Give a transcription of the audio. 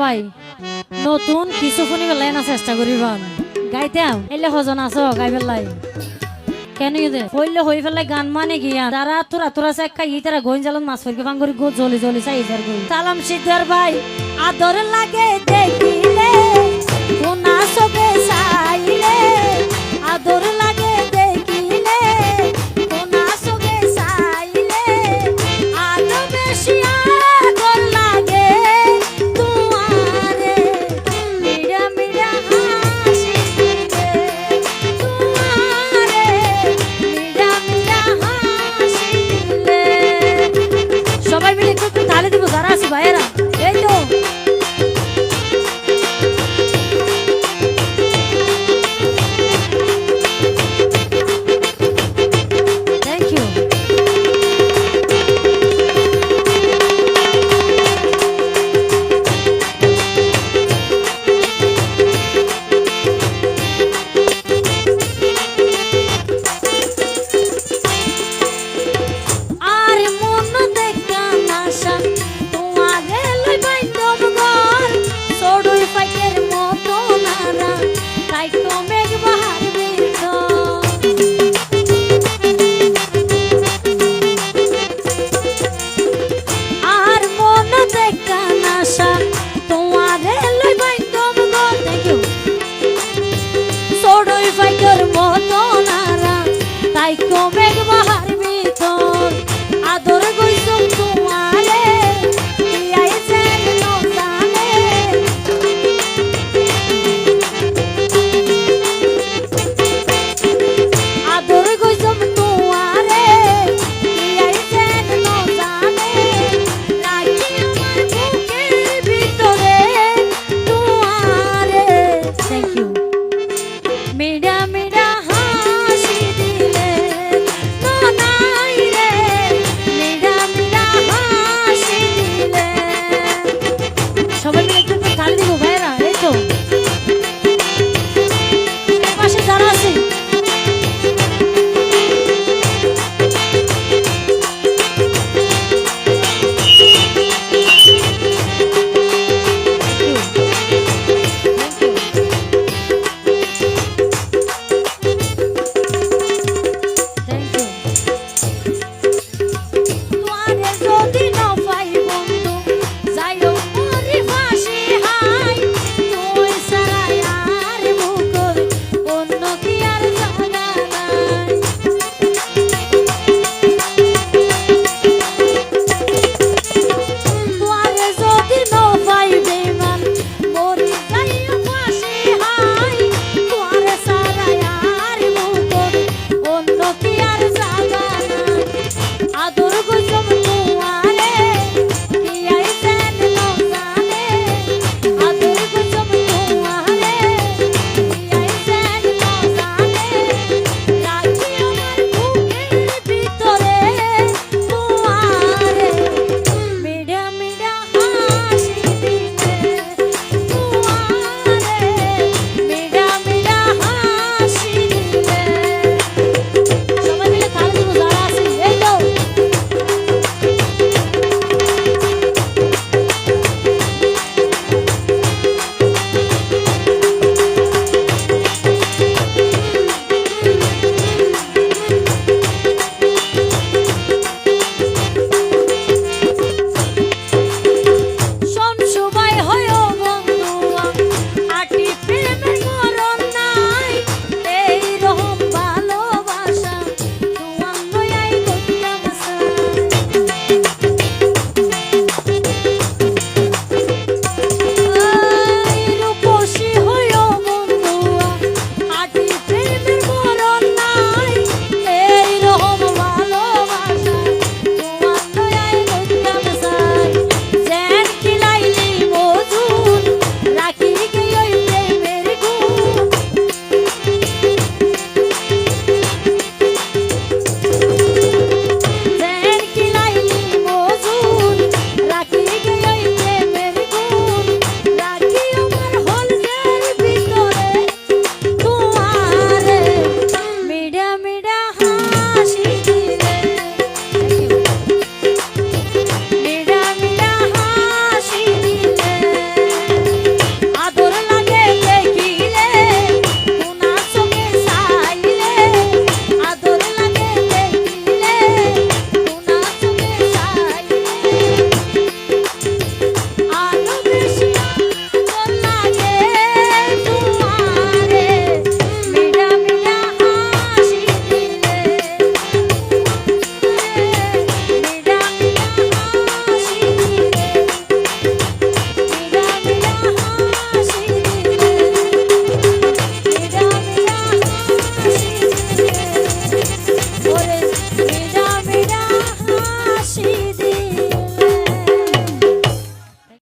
ভাই, নতুন কিছু শুনি পেলাই না চেষ্টা করিবান গাইতাম এলে সজন আছ, গাই পেলাই। কেন দে হইলে হই পেলাই গান মানে গিয়া তারা তোরা তোরা চাই খাই তারা জালত মাছ ফেরকে ফাং করি জলি জলি চাই সালাম সিদ্ধার ভাই আদর লাগে দেখিলে। 白了。